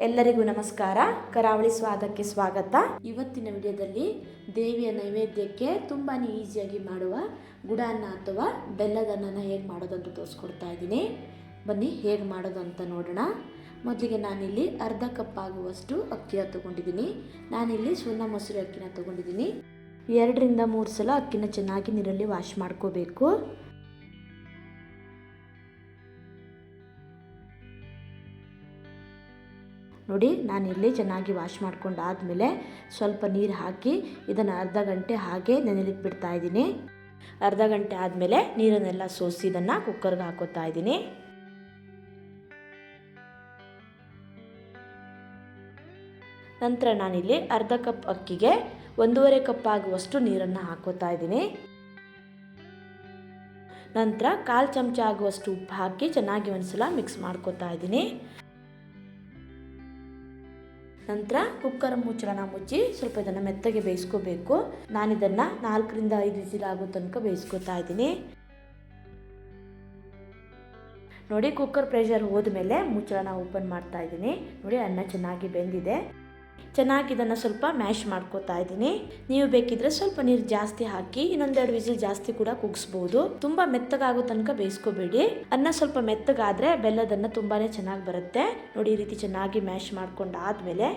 ಎಲ್ಲರಿಗೂ ನಮಸ್ಕಾರ. ಕರಾವಳಿ ಸ್ವಾದಕ್ಕೆ ಸ್ವಾಗತ. ಇವತ್ತಿನ ವಿಡಿಯೋದಲ್ಲಿ ದೇವಿಯ ನೈವೇದ್ಯಕ್ಕೆ ತುಂಬಾ ಈಸಿಯಾಗಿ ಮಾಡುವ ಗುಡಾನ್ನ ಅಥವಾ ಬೆಲ್ಲದನ್ನ ಹೇಗೆ ಮಾಡೋದಂತ ತೋರಿಸ್ಕೊಡ್ತಾ ಇದ್ದೀನಿ. ಬನ್ನಿ, ಹೇಗೆ ಮಾಡೋದು ಅಂತ ನೋಡೋಣ. ಮೊದಲಿಗೆ ನಾನಿಲ್ಲಿ ಅರ್ಧ ಕಪ್ ಆಗುವಷ್ಟು ಅಕ್ಕಿಯ ತೊಗೊಂಡಿದ್ದೀನಿ. ನಾನಿಲ್ಲಿ ಸುಣ್ಣ ಮೊಸರು ಅಕ್ಕಿನ ತೊಗೊಂಡಿದ್ದೀನಿ. ಎರಡರಿಂದ ಮೂರು ಸಲ ಅಕ್ಕಿನ ಚೆನ್ನಾಗಿ ನೀರಲ್ಲಿ ವಾಶ್ ಮಾಡ್ಕೋಬೇಕು. ನೋಡಿ ನಾನಿಲ್ಲಿ ಚೆನ್ನಾಗಿ ವಾಶ್ ಮಾಡ್ಕೊಂಡು ಆದಮೇಲೆ ಸ್ವಲ್ಪ ನೀರು ಹಾಕಿ ಇದನ್ನು ಅರ್ಧ ಗಂಟೆ ಹಾಗೆ ನೆನೆಲಿಕ್ಕೆ ಬಿಡ್ತಾ ಇದ್ದೀನಿ. ಅರ್ಧ ಗಂಟೆ ಆದಮೇಲೆ ನೀರನ್ನೆಲ್ಲ ಸೋಸಿ ಇದನ್ನು ಕುಕ್ಕರ್ಗೆ ಹಾಕೋತಾ ಇದ್ದೀನಿ. ನಂತರ ನಾನಿಲ್ಲಿ ಅರ್ಧ ಕಪ್ ಅಕ್ಕಿಗೆ ಒಂದೂವರೆ ಕಪ್ ಆಗುವಷ್ಟು ನೀರನ್ನು ಹಾಕೋತಾ ಇದ್ದೀನಿ. ನಂತರ ಕಾಲು ಚಮಚ ಆಗುವಷ್ಟು ಉಪ್ಪು ಹಾಕಿ ಚೆನ್ನಾಗಿ ಒಂದ್ಸಲ ಮಿಕ್ಸ್ ಮಾಡ್ಕೋತಾ ಇದ್ದೀನಿ. ನಂತರ ಕುಕ್ಕರ್ ಮುಚ್ಚಳನ ಮುಚ್ಚಿ ಸ್ವಲ್ಪ ಇದನ್ನು ಮೆತ್ತಗೆ ಬೇಯಿಸ್ಕೋಬೇಕು. ನಾನಿದನ್ನು ನಾಲ್ಕರಿಂದ ಐದು ವಿಸಿಲ್ ಆಗೋ ತನಕ ಬೇಯಿಸ್ಕೊತಾ ಇದ್ದೀನಿ. ನೋಡಿ ಕುಕ್ಕರ್ ಪ್ರೆಷರ್ ಹೋದ್ಮೇಲೆ ಮುಚ್ಚಳನ ಓಪನ್ ಮಾಡ್ತಾ ಇದ್ದೀನಿ. ನೋಡಿ ಅನ್ನ ಚೆನ್ನಾಗಿ ಬೆಂದಿದೆ. ಚೆನ್ನಾಗಿ ಇದನ್ನು ಸ್ವಲ್ಪ ಮ್ಯಾಶ್ ಮಾಡ್ಕೋತಾ ಇದ್ದೀನಿ. ನೀವು ಬೇಕಿದ್ರೆ ಸ್ವಲ್ಪ ನೀರು ಜಾಸ್ತಿ ಹಾಕಿ, ಇನ್ನೊಂದೆರಡು ವಿಸಿಲ್ ಜಾಸ್ತಿ ಕೂಡ ಕುಗ್ಸ್ಬೋದು. ತುಂಬ ಮೆತ್ತಗಾಗೋ ತನಕ ಬೇಯಿಸ್ಕೋಬೇಡಿ. ಅನ್ನ ಸ್ವಲ್ಪ ಮೆತ್ತಗಾದ್ರೆ ಬೆಲ್ಲದನ್ನ ತುಂಬಾ ಚೆನ್ನಾಗಿ ಬರುತ್ತೆ. ನೋಡಿ ರೀತಿ ಚೆನ್ನಾಗಿ ಮ್ಯಾಶ್ ಮಾಡ್ಕೊಂಡಾದ್ಮೇಲೆ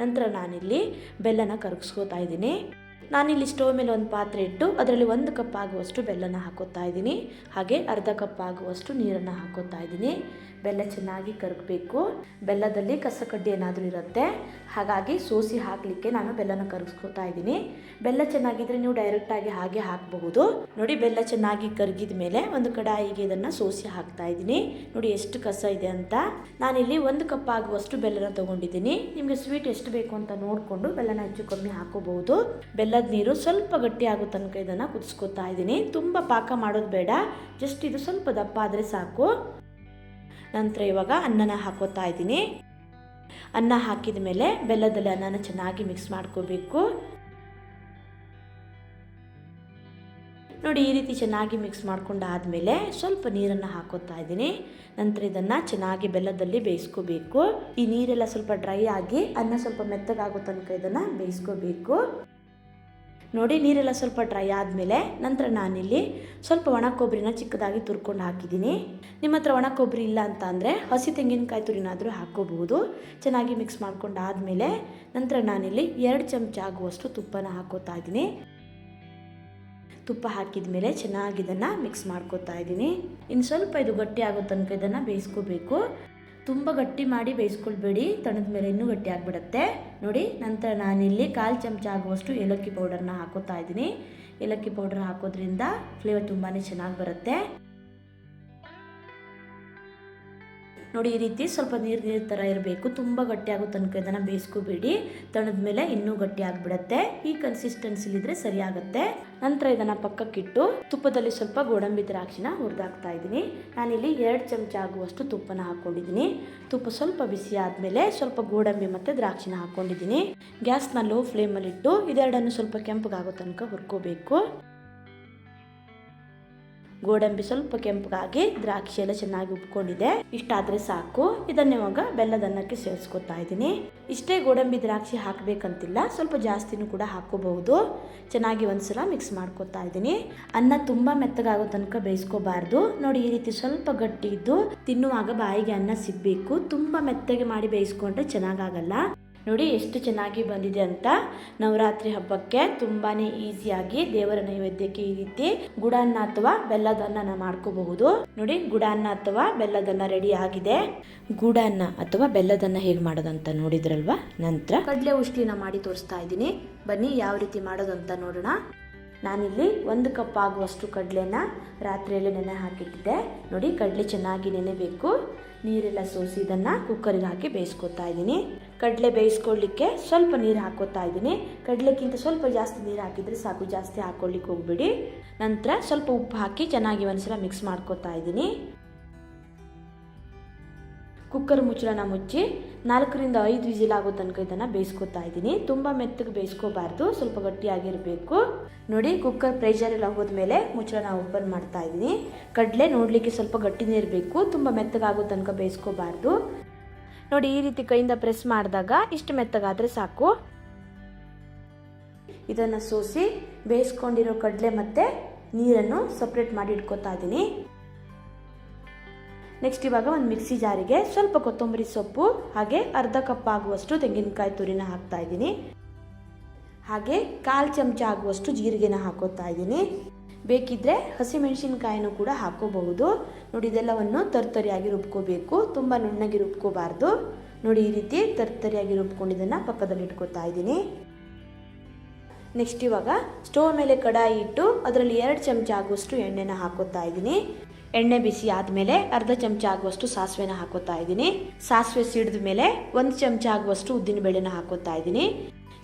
ನಂತರ ನಾನಿಲ್ಲಿ ಬೆಲ್ಲನ ಕರಗಿಸ್ಕೋತಾ ಇದ್ದೀನಿ. ನಾನಿಲ್ಲಿ ಸ್ಟೋವ್ ಮೇಲೆ ಒಂದು ಪಾತ್ರೆ ಇಟ್ಟು ಅದರಲ್ಲಿ ಒಂದು ಕಪ್ ಆಗುವಷ್ಟು ಬೆಲ್ಲನ ಹಾಕೋತಾ ಇದ್ದೀನಿ. ಹಾಗೆ ಅರ್ಧ ಕಪ್ ಆಗುವಷ್ಟು ನೀರನ್ನು ಹಾಕೋತಾ ಇದ್ದೀನಿ. ಬೆಲ್ಲ ಚೆನ್ನಾಗಿ ಕರಗಬೇಕು. ಬೆಲ್ಲದಲ್ಲಿ ಕಸ ಕಡ್ಡಿ ಏನಾದರೂ ಇರುತ್ತೆ. ಹಾಗಾಗಿ ಸೋಸಿ ಹಾಕಲಿಕ್ಕೆ ನಾನು ಬೆಲ್ಲನ ಕರಗಿಸ್ಕೊತಾ ಇದ್ದೀನಿ. ಬೆಲ್ಲ ಚೆನ್ನಾಗಿದ್ರೆ ನೀವು ಡೈರೆಕ್ಟಾಗಿ ಹಾಗೆ ಹಾಕಬಹುದು. ನೋಡಿ, ಬೆಲ್ಲ ಚೆನ್ನಾಗಿ ಕರಗಿದ ಮೇಲೆ ಒಂದು ಕಡಾಯಿಗೆ ಇದನ್ನು ಸೋಸಿ ಹಾಕ್ತಾ ಇದ್ದೀನಿ. ನೋಡಿ, ಎಷ್ಟು ಕಸ ಇದೆ ಅಂತ. ನಾನಿಲ್ಲಿ ಒಂದು ಕಪ್ ಆಗುವಷ್ಟು ಬೆಲ್ಲನ ತಗೊಂಡಿದ್ದೀನಿ. ನಿಮಗೆ ಸ್ವೀಟ್ ಎಷ್ಟು ಬೇಕು ಅಂತ ನೋಡಿಕೊಂಡು ಬೆಲ್ಲನ ಹೆಚ್ಚು ಕಮ್ಮಿ ಹಾಕೋಬಹುದು. ನೀರು ಸ್ವಲ್ಪ ಗಟ್ಟಿ ಆಗೋ ತನಕ ಇದನ್ನು ಕುದಿಸ್ಕೊತಾ ಇದ್ದೀನಿ. ತುಂಬ ಪಾಕ ಮಾಡೋದು ಬೇಡ. ಜಸ್ಟ್ ಇದು ಸ್ವಲ್ಪ ದಪ್ಪ ಆದರೆ ಸಾಕು. ನಂತರ ಇವಾಗ ಅನ್ನನ ಹಾಕೋತಾ ಇದ್ದೀನಿ. ಅನ್ನ ಹಾಕಿದ ಮೇಲೆ ಬೆಲ್ಲದಲ್ಲಿ ಅನ್ನನ ಚೆನ್ನಾಗಿ ಮಿಕ್ಸ್ ಮಾಡ್ಕೋಬೇಕು. ನೋಡಿ, ಈ ರೀತಿ ಚೆನ್ನಾಗಿ ಮಿಕ್ಸ್ ಮಾಡ್ಕೊಂಡು ಆದಮೇಲೆ ಸ್ವಲ್ಪ ನೀರನ್ನು ಹಾಕೋತಾ ಇದ್ದೀನಿ. ನಂತರ ಇದನ್ನು ಚೆನ್ನಾಗಿ ಬೆಲ್ಲದಲ್ಲಿ ಬೇಯಿಸ್ಕೋಬೇಕು. ಈ ನೀರೆಲ್ಲ ಸ್ವಲ್ಪ ಡ್ರೈ ಆಗಿ ಅನ್ನ ಸ್ವಲ್ಪ ಮೆತ್ತಗಾಗೋ ತನಕ ಇದನ್ನು ಬೇಯಿಸ್ಕೋಬೇಕು. ನೋಡಿ, ನೀರೆಲ್ಲ ಸ್ವಲ್ಪ ಡ್ರೈ ಆದಮೇಲೆ ನಂತರ ನಾನಿಲ್ಲಿ ಸ್ವಲ್ಪ ಒಣ ಕೊಬ್ಬರಿನ ಚಿಕ್ಕದಾಗಿ ತುರ್ಕೊಂಡು ಹಾಕಿದ್ದೀನಿ. ನಿಮ್ಮ ಹತ್ರ ಒಣ ಕೊಬ್ಬರಿ ಇಲ್ಲ ಅಂತ ಅಂದರೆ ಹಸಿ ತೆಂಗಿನಕಾಯಿ ತುರಿನಾದರೂ ಹಾಕ್ಕೋಬಹುದು. ಚೆನ್ನಾಗಿ ಮಿಕ್ಸ್ ಮಾಡ್ಕೊಂಡು ಆದಮೇಲೆ ನಂತರ ನಾನಿಲ್ಲಿ ಎರಡು ಚಮಚ ಆಗುವಷ್ಟು ತುಪ್ಪನ ಹಾಕೋತಾ ಇದ್ದೀನಿ. ತುಪ್ಪ ಹಾಕಿದ ಮೇಲೆ ಚೆನ್ನಾಗಿ ಇದನ್ನು ಮಿಕ್ಸ್ ಮಾಡ್ಕೋತಾ ಇದ್ದೀನಿ. ಇನ್ನು ಸ್ವಲ್ಪ ಇದು ಗಟ್ಟಿ ಆಗೋ ತನಕ ಇದನ್ನು ಬೇಯಿಸ್ಕೋಬೇಕು. ತುಂಬ ಗಟ್ಟಿ ಮಾಡಿ ಬೇಯಿಸ್ಕೊಳ್ಬೇಡಿ. ತಣದ ಮೇಲೆ ಇನ್ನೂ ಗಟ್ಟಿ ಆಗಿಬಿಡುತ್ತೆ. ನೋಡಿ, ನಂತರ ನಾನಿಲ್ಲಿ ಕಾಲು ಚಮಚ ಆಗುವಷ್ಟು ಏಲಕ್ಕಿ ಪೌಡರ್ನ ಹಾಕೋತಾ ಇದ್ದೀನಿ. ಏಲಕ್ಕಿ ಪೌಡರ್ ಹಾಕೋದ್ರಿಂದ ಫ್ಲೇವರ್ ತುಂಬಾ ಚೆನ್ನಾಗಿ ಬರುತ್ತೆ. ನೋಡಿ, ಈ ರೀತಿ ಸ್ವಲ್ಪ ನೀರು ನೀರು ಥರ ಇರಬೇಕು. ತುಂಬ ಗಟ್ಟಿಯಾಗೋ ತನಕ ಇದನ್ನು ಬೇಯಿಸ್ಕೋಬೇಡಿ. ತಣದ ಮೇಲೆ ಇನ್ನೂ ಗಟ್ಟಿ ಆಗಿಬಿಡತ್ತೆ. ಈ ಕನ್ಸಿಸ್ಟೆನ್ಸಿಲಿದ್ರೆ ಸರಿ ಆಗುತ್ತೆ ನಂತರ ಇದನ್ನು ಪಕ್ಕಕ್ಕಿಟ್ಟು ತುಪ್ಪದಲ್ಲಿ ಸ್ವಲ್ಪ ಗೋಡಂಬಿ ದ್ರಾಕ್ಷಿನ ಹುರಿದಾಕ್ತಾ ಇದ್ದೀನಿ. ನಾನಿಲ್ಲಿ ಎರಡು ಚಮಚ ಆಗುವಷ್ಟು ತುಪ್ಪನ ಹಾಕ್ಕೊಂಡಿದ್ದೀನಿ ತುಪ್ಪ ಸ್ವಲ್ಪ ಬಿಸಿ ಆದಮೇಲೆ ಸ್ವಲ್ಪ ಗೋಡಂಬಿ ಮತ್ತು ದ್ರಾಕ್ಷಿನ ಹಾಕ್ಕೊಂಡಿದ್ದೀನಿ ಗ್ಯಾಸ್ನ ಲೋ ಫ್ಲೇಮಲ್ಲಿಟ್ಟು ಇದೆರಡನ್ನು ಸ್ವಲ್ಪ ಕೆಂಪಗಾಗೋ ತನಕ ಹುರ್ಕೋಬೇಕು. ಗೋಡಂಬಿ ಸ್ವಲ್ಪ ಕೆಂಪಗಾಗಿ ದ್ರಾಕ್ಷಿ ಎಲ್ಲ ಚೆನ್ನಾಗಿ ಉಪ್ಕೊಂಡಿದೆ. ಇಷ್ಟಾದರೆ ಸಾಕು. ಇದನ್ನ ಇವಾಗ ಬೆಲ್ಲದ ಅನ್ನಕ್ಕೆ ಸೇರಿಸ್ಕೊತಾ ಇದ್ದೀನಿ. ಇಷ್ಟೇ ಗೋಡಂಬಿ ದ್ರಾಕ್ಷಿ ಹಾಕಬೇಕಂತಿಲ್ಲ. ಸ್ವಲ್ಪ ಜಾಸ್ತಿನೂ ಕೂಡ ಹಾಕೋಬಹುದು ಚೆನ್ನಾಗಿ ಒಂದ್ಸಲ ಮಿಕ್ಸ್ ಮಾಡ್ಕೊತಾ ಇದ್ದೀನಿ. ಅನ್ನ ತುಂಬ ಮೆತ್ತಗಾಗೋ ತನಕ ಬೇಯಿಸ್ಕೋಬಾರ್ದು. ನೋಡಿ, ಈ ರೀತಿ ಸ್ವಲ್ಪ ಗಟ್ಟಿ ಇದ್ದು ತಿನ್ನುವಾಗ ಬಾಯಿಗೆ ಅನ್ನ ಸಿಗಬೇಕು. ತುಂಬ ಮೆತ್ತಗೆ ಮಾಡಿ ಬೇಯಿಸ್ಕೊಂಡ್ರೆ ಚೆನ್ನಾಗಾಗಲ್ಲ. ನೋಡಿ ಎಷ್ಟು ಚೆನ್ನಾಗಿ ಬಂದಿದೆ ಅಂತ. ನವರಾತ್ರಿ ಹಬ್ಬಕ್ಕೆ ತುಂಬಾ ಈಸಿಯಾಗಿ ದೇವರ ನೈವೇದ್ಯಕ್ಕೆ ಈ ರೀತಿ ಗುಡಾನ್ನ ಅಥವಾ ಬೆಲ್ಲದನ್ನ ಮಾಡ್ಕೋಬಹುದು. ನೋಡಿ, ಗುಡಾನ್ನ ಅಥವಾ ಬೆಲ್ಲದನ್ನ ರೆಡಿ ಆಗಿದೆ. ಗುಡಾನ್ನ ಅಥವಾ ಬೆಲ್ಲದನ್ನ ಹೇಗೆ ಮಾಡೋದಂತ ನೋಡಿದ್ರಲ್ವಾ? ನಂತರ ಕಡಲೆ ಉಷ್ಲಿನ ಮಾಡಿ ತೋರಿಸ್ತಾ ಇದ್ದೀನಿ. ಬನ್ನಿ, ಯಾವ ರೀತಿ ಮಾಡೋದಂತ ನೋಡೋಣ. ನಾನಿಲ್ಲಿ ಒಂದು ಕಪ್ ಆಗುವಷ್ಟು ಕಡಲೆನ ರಾತ್ರಿಯಲ್ಲಿ ನೆನೆ ಹಾಕಿಟ್ಟಿದ್ದೆ. ನೋಡಿ, ಕಡಲೆ ಚೆನ್ನಾಗಿ ನೆನೆಬೇಕು. ನೀರೆಲ್ಲ ಸೋಸಿ ಇದನ್ನು ಕುಕ್ಕರಿಗೆ ಹಾಕಿ ಬೇಯಿಸ್ಕೊತಾ ಇದ್ದೀನಿ. ಕಡಲೆ ಬೇಯಿಸ್ಕೊಳ್ಳಿಕ್ಕೆ ಸ್ವಲ್ಪ ನೀರು ಹಾಕೋತಾ ಇದ್ದೀನಿ. ಕಡಲೆಕ್ಕಿಂತ ಸ್ವಲ್ಪ ಜಾಸ್ತಿ ನೀರು ಹಾಕಿದರೆ ಸಾಕು, ಜಾಸ್ತಿ ಹಾಕ್ಕೊಳ್ಳಿಕ್ಕೆ ಹೋಗ್ಬೇಡಿ. ನಂತರ ಸ್ವಲ್ಪ ಉಪ್ಪು ಹಾಕಿ ಚೆನ್ನಾಗಿ ಒಂದ್ಸಲ ಮಿಕ್ಸ್ ಮಾಡ್ಕೋತಾ ಇದ್ದೀನಿ. ಕುಕ್ಕರ್ ಮುಚ್ಚಳನ ಮುಚ್ಚಿ ನಾಲ್ಕರಿಂದ ಐದು ವಿಜಿಲ್ ಆಗೋ ತನಕ ಇದನ್ನು ಬೇಯಿಸ್ಕೊತಾ ಇದ್ದೀನಿ. ತುಂಬ ಮೆತ್ತಗೆ ಬೇಯಿಸ್ಕೋಬಾರ್ದು, ಸ್ವಲ್ಪ ಗಟ್ಟಿಯಾಗಿರಬೇಕು. ನೋಡಿ ಕುಕ್ಕರ್ ಪ್ರೆಷರ್ ಎಲ್ಲ ಹೋದ್ಮೇಲೆ ಮುಚ್ಚಳನ ಓಪನ್ ಮಾಡ್ತಾ ಇದ್ದೀನಿ. ಕಡಲೆ ನೋಡಲಿಕ್ಕೆ ಸ್ವಲ್ಪ ಗಟ್ಟಿನೇ ಇರಬೇಕು ತುಂಬ ಮೆತ್ತಗಾಗೋ ತನಕ ಬೇಯಿಸ್ಕೋಬಾರ್ದು. ನೋಡಿ, ಈ ರೀತಿ ಕೈಯಿಂದ ಪ್ರೆಸ್ ಮಾಡಿದಾಗ ಇಷ್ಟು ಮೆತ್ತಗಾದರೆ ಸಾಕು. ಇದನ್ನು ಸೋಸಿ ಬೇಯಿಸ್ಕೊಂಡಿರೋ ಕಡಲೆ ಮತ್ತು ನೀರನ್ನು ಸಪ್ರೇಟ್ ಮಾಡಿ ಇಟ್ಕೋತಾ ಇದ್ದೀನಿ ನೆಕ್ಸ್ಟ್ ಇವಾಗ ಒಂದು ಮಿಕ್ಸಿ ಜಾರಿಗೆ ಸ್ವಲ್ಪ ಕೊತ್ತಂಬರಿ ಸೊಪ್ಪು, ಹಾಗೆ ಅರ್ಧ ಕಪ್ ಆಗುವಷ್ಟು ತೆಂಗಿನಕಾಯಿ ತುರಿನ ಹಾಕ್ತಾ ಇದ್ದೀನಿ ಹಾಗೆ ಕಾಲು ಚಮಚ ಆಗುವಷ್ಟು ಜೀರಿಗೆನ ಹಾಕೋತಾ ಇದ್ದೀನಿ ಬೇಕಿದ್ದರೆ ಹಸಿಮೆಣಸಿನಕಾಯಿನೂ ಕೂಡ ಹಾಕೋಬಹುದು. ನೋಡಿ, ಇದೆಲ್ಲವನ್ನು ತರ್ತರಿಯಾಗಿ ರುಬ್ಕೋಬೇಕು. ತುಂಬ ನುಣ್ಣಗೆ ರುಬ್ಕೋಬಾರ್ದು. ನೋಡಿ, ಈ ರೀತಿ ತರ್ತರಿಯಾಗಿ ರುಬ್ಕೊಂಡಿದ್ದನ್ನು ಪಕ್ಕದಲ್ಲಿ ಇಟ್ಕೋತಾ ಇದ್ದೀನಿ. ನೆಕ್ಸ್ಟ್ ಇವಾಗ ಸ್ಟೋವ್ ಮೇಲೆ ಕಡಾಯಿ ಇಟ್ಟು ಅದರಲ್ಲಿ ಎರಡು ಚಮಚ ಆಗುವಷ್ಟು ಎಣ್ಣೆನ ಹಾಕೋತಾ ಇದ್ದೀನಿ. ಎಣ್ಣೆ ಬಿಸಿ ಆದಮೇಲೆ ಅರ್ಧ ಚಮಚ ಆಗುವಷ್ಟು ಸಾಸಿವೆನ ಹಾಕೋತಾ ಇದ್ದೀನಿ. ಸಾಸಿವೆ ಸಿಡಿದ ಮೇಲೆ ಒಂದು ಚಮಚ ಆಗುವಷ್ಟು ಉದ್ದಿನ ಬೇಳೆನ ಹಾಕೋತಾ ಇದ್ದೀನಿ.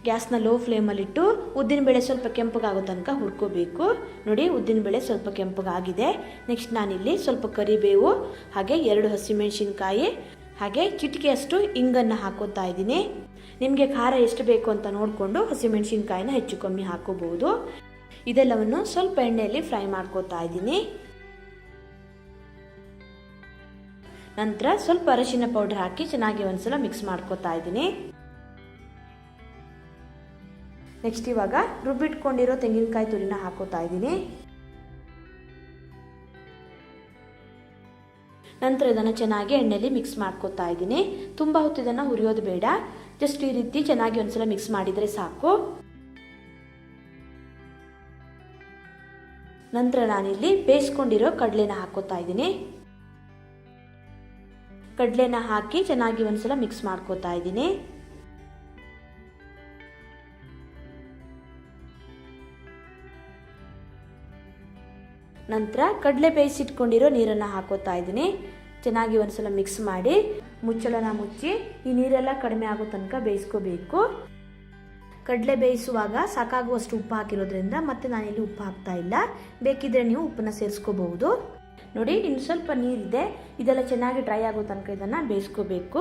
ಗ್ಯಾಸ್ನ ಲೋ ಫ್ಲೇಮಲ್ಲಿಟ್ಟು ಉದ್ದಿನಬೇಳೆ ಸ್ವಲ್ಪ ಕೆಂಪಗಾಗೋ ತನಕ ಹುರ್ಕೋಬೇಕು. ನೋಡಿ ಉದ್ದಿನಬೇಳೆ ಸ್ವಲ್ಪ ಕೆಂಪಗಾಗಿದೆ. ನೆಕ್ಸ್ಟ್ ನಾನಿಲ್ಲಿ ಸ್ವಲ್ಪ ಕರಿಬೇವು, ಹಾಗೆ ಎರಡು ಹಸಿಮೆಣಸಿನ್ಕಾಯಿ, ಹಾಗೆ ಚಿಟಿಕೆಯಷ್ಟು ಇಂಗನ್ನು ಹಾಕೋತಾ ಇದ್ದೀನಿ. ನಿಮಗೆ ಖಾರ ಎಷ್ಟು ಬೇಕು ಅಂತ ನೋಡಿಕೊಂಡು ಹಸಿಮೆಣಸಿನ್ಕಾಯಿನ ಹೆಚ್ಚು ಕಮ್ಮಿ ಹಾಕೋಬಹುದು. ಇದೆಲ್ಲವನ್ನು ಸ್ವಲ್ಪ ಎಣ್ಣೆಯಲ್ಲಿ ಫ್ರೈ ಮಾಡ್ಕೋತಾ ಇದ್ದೀನಿ. ನಂತರ ಸ್ವಲ್ಪ ಅರಶಿನ ಪೌಡರ್ ಹಾಕಿ ಚೆನ್ನಾಗಿ ಒಂದ್ಸಲ ಮಿಕ್ಸ್ ಮಾಡ್ಕೋತಾ ಇದ್ದೀನಿ. ನೆಕ್ಸ್ಟ್ ಇವಾಗ ರುಬ್ಬಿಟ್ಕೊಂಡಿರೋ ತೆಂಗಿನಕಾಯಿ ತುರಿನ ಹಾಕೋತಾ ಇದ್ದೀನಿ. ನಂತರ ಇದನ್ನು ಚೆನ್ನಾಗಿ ಎಣ್ಣೆಯಲ್ಲಿ ಮಿಕ್ಸ್ ಮಾಡ್ಕೋತಾ ಇದ್ದೀನಿ. ತುಂಬ ಹೊತ್ತು ಇದನ್ನು ಹುರಿಯೋದು ಬೇಡ. ಜಸ್ಟ್ ಈ ರೀತಿ ಚೆನ್ನಾಗಿ ಒಂದ್ಸಲ ಮಿಕ್ಸ್ ಮಾಡಿದರೆ ಸಾಕು. ನಂತರ ನಾನಿಲ್ಲಿ ಬೇಯಿಸ್ಕೊಂಡಿರೋ ಕಡಲೆನ ಹಾಕೋತಾ ಇದ್ದೀನಿ. ಕಡಲೆನ ಹಾಕಿ ಚೆನ್ನಾಗಿ ಒಂದ್ಸಲ ಮಿಕ್ಸ್ ಮಾಡ್ಕೋತಾ ಇದ್ದೀನಿ. ನಂತರ ಕಡಲೆ ಬೇಯಿಸಿಟ್ಕೊಂಡಿರೋ ನೀರನ್ನು ಹಾಕೋತಾ ಇದ್ದೀನಿ. ಚೆನ್ನಾಗಿ ಒಂದ್ಸಲ ಮಿಕ್ಸ್ ಮಾಡಿ ಮುಚ್ಚಳನ ಮುಚ್ಚಿ ಈ ನೀರೆಲ್ಲ ಕಡಿಮೆ ಆಗೋ ತನಕ ಬೇಯಿಸ್ಕೋಬೇಕು. ಕಡಲೆ ಬೇಯಿಸುವಾಗ ಸಾಕಾಗುವಷ್ಟು ಉಪ್ಪು ಹಾಕಿರೋದ್ರಿಂದ ಮತ್ತೆ ನಾನಿಲ್ಲಿ ಉಪ್ಪು ಹಾಕ್ತಾ ಇಲ್ಲ. ಬೇಕಿದ್ರೆ ನೀವು ಉಪ್ಪನ್ನ ಸೇರಿಸ್ಕೋಬಹುದು. ನೋಡಿ, ಇನ್ನು ಸ್ವಲ್ಪ ನೀರಿದೆ. ಇದೆಲ್ಲ ಚೆನ್ನಾಗಿ ಡ್ರೈ ಆಗೋ ತನಕ ಇದನ್ನು ಬೇಯಿಸ್ಕೋಬೇಕು.